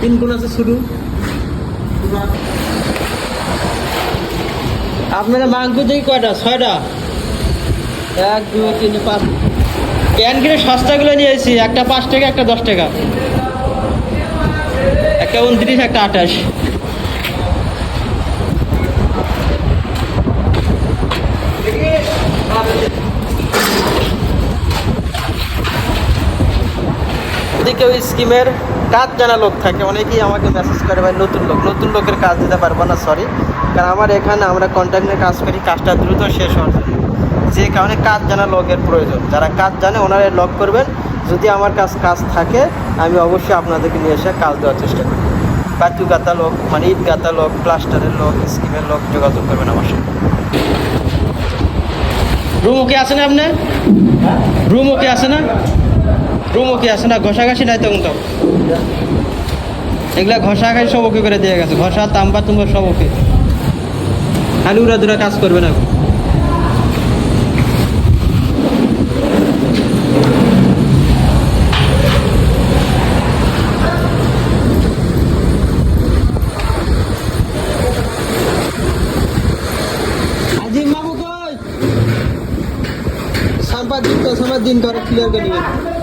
তিন আছে শুরু আপনারা মাংস দেখি কয়টা? ছয়টা? এক, দুই, তিন, পাঁচ। ক্যান কিনে সস্তাগুলো নিয়ে এসেছি একটা পাঁচ টাকা, একটা দশ টাকা। একটা উনত্রিশ, একটা আঠাশ। কেউ স্কিমের কাজ জানা লোক থাকে, অনেকেই আমাকে মেসেজ করে, ভাই, নতুন লোক, নতুন লোকের কাজ দিতে পারব না সরি কারণ আমার এখানে আমরা কন্ট্যাক্ট নিয়ে কাজ করি, কাজটা দ্রুত শেষ হওয়ার জন্য। যে কারণে কাজ জানা লোকের প্রয়োজন। যারা কাজ জানে ওনারা লক করবেন। যদি আমার কাছ কাজ থাকে, আমি অবশ্যই আপনাদেরকে নিয়ে এসে কাজ দেওয়ার চেষ্টা করি বাতু গাতা লোক মানে ইট গাতা লোক প্লাস্টারের লোক স্কিমের লোক যোগাযোগ করবেন আমার সাথে। রুম ওকে আছে না আপনার? রুম ওকে আছে না? রুম ওকে আছে না? ঘষাঘাষি নাই তখন তো? এগুলা ঘষাঘাষি সব ওকে করে দিয়ে গেছে। ঘষা, তাম্বা, তুম্বা সব ওকে। খালি উড়া দুরা কাজ করবে না দিন করে ক্লিয়ার করে দিবেন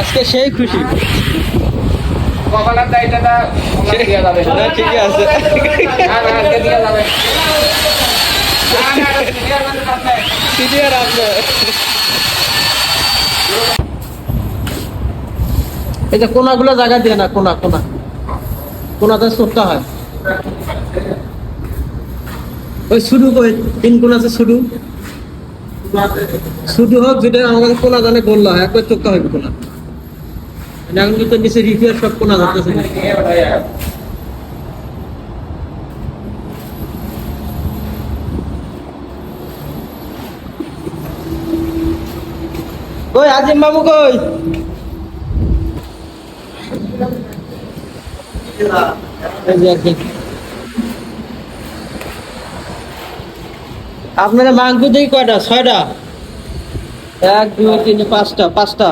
আজকে সেই খুশি কপালের দায়িত্বটা যাবে না। ঠিকই আছে আজকে দেয়া যাবে। সিনিয়র আপনি এই যে কোনাগুলো জায়গা দিয়ে না কোনা কোনা কোনাতে চোখটা হয় ওই শুরু কই, তিন কোন আছে শুরু শুরু হোক, যেটা আমাদের কোনা জানে বলল একবার কোনা এখন কিন্তু নিচে রিফিয়ার সব কোনা না। কই, আজিম মামু কই? যে আপনারা মাংস দেখি কয়টা? ছয়টা? এক দুই তিন পাঁচটা পাঁচটা।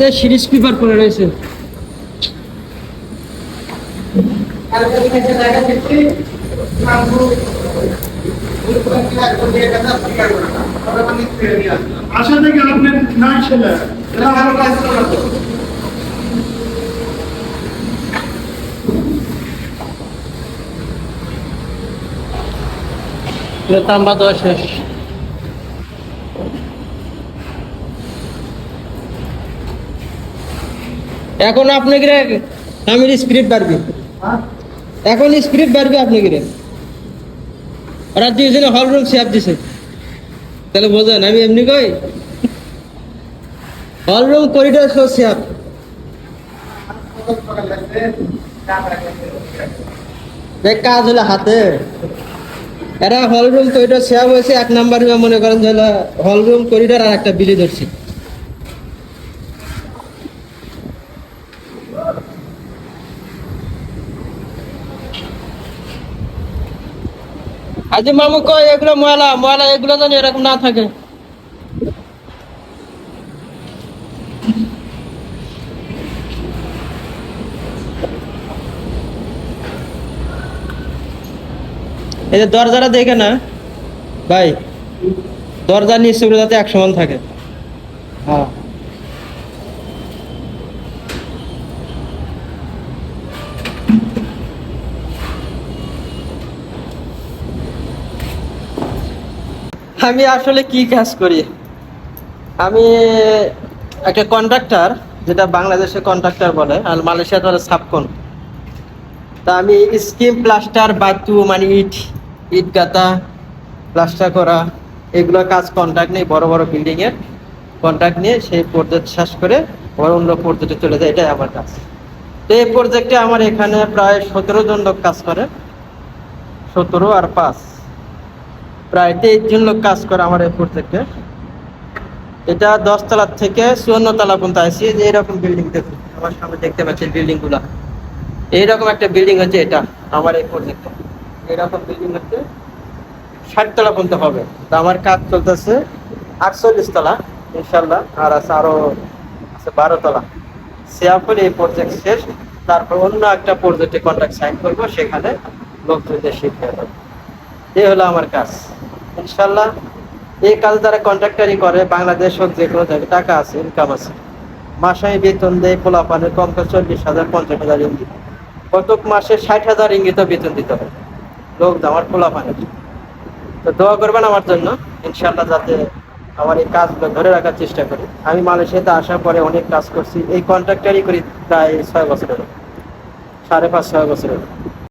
না সিরিজ পেপার পরে রয়েছে। আশা থেকে আপনি নাই ছিল। তাম্বা দেওয়া শেষ। এখন আপনি গিরে আমির স্পিরিট বাড়বি এখন স্পিরিট বাড়বে আপনি গিরে। ওরা দুইজনে হল রুম শেয়ার দিছে। তাহলে বোঝেন, আমি এমনি কই? হল রুম করিডোর সব দেখ, কাজ হলো হাতে। এরা হল রুম করিডোর শেয়ার হয়েছে, এক নাম্বার মনে করেন যে হল রুম করিডোর আর একটা বিলি ধরছি। আজ মামু কয়, এগুলো ময়লা ময়লা এগুলো যেন এরকম না থাকে। এই যে দরজাটা দেখে না, ভাই, দরজা নিচে গুলো যাতে এক সমান থাকে। হ্যাঁ। আমি আসলে কি কাজ করি? আমি একটা কন্ট্রাক্টর যেটা বাংলাদেশে কন্ট্রাক্টর বলে, আর মালয়েশিয়াতে বলে সাবকন তা আমি স্কিম প্লাস্টার বাতু মানে ইট ইট গাতা প্লাস্টার করা, এগুলো কাজ কন্ট্রাক্ট নেই বড় বড় বিল্ডিং এর কন্ট্রাক্ট নিয়ে সেই প্রজেক্ট শেষ করে আবার অন্য প্রজেক্টে চলে যায়। এটাই আমার কাজ। তো এই প্রজেক্টে আমার এখানে প্রায় সতেরো জন লোক কাজ করে। সতেরো আর পাঁচ। প্রায় তেইশ জন লোক কাজ করে আমার এই প্রজেক্টে এটা দশ তলার থেকে চুয়ান্ন তলা পর্যন্ত আসি যে এরকম বিল্ডিং দেখুন, আমার সামনে দেখতে পাচ্ছেন বিল্ডিংগুলা। এইরকম একটা বিল্ডিং হচ্ছে এটা, আমার এই প্রজেক্টে ষাট তলা পর্যন্ত হবে। তো আমার কাজ চলতেছে আটচল্লিশ তলা ইনশাল্লাহ আর আছে আরও আছে বারো তলা সিয়াফল এই প্রজেক্ট শেষ। তারপর অন্য একটা প্রজেক্টে কন্ট্রাক্ট সাইন করব, সেখানে লোকজনদের শিখতে হবে এই হলো আমার কাজ। ইনশাল্লাহ এই কাজ যারা কন্ট্রাক্টারি করে, বাংলাদেশ হোক যে কোনো জায়গায় টাকা আছে ইনকাম আছে। মাসে বেতন দেয় পোলা পানের কম চল্লিশ হাজার, পঞ্চাশ হাজার ইঙ্গিত। প্রত্যেক মাসে ষাট হাজার ইঙ্গিত বেতন দিতে হবে লোক আমার খোলা পানি তো দোয়া করবেন আমার জন্য ইনশাল্লাহ যাতে আমার এই কাজগুলো ধরে রাখার চেষ্টা করি। আমি মালয়েশিয়াতে আসার পরে অনেক কাজ করছি, এই কন্ট্রাক্টারই করি প্রায় ছয় বছরের সাড়ে পাঁচ ছয় বছরের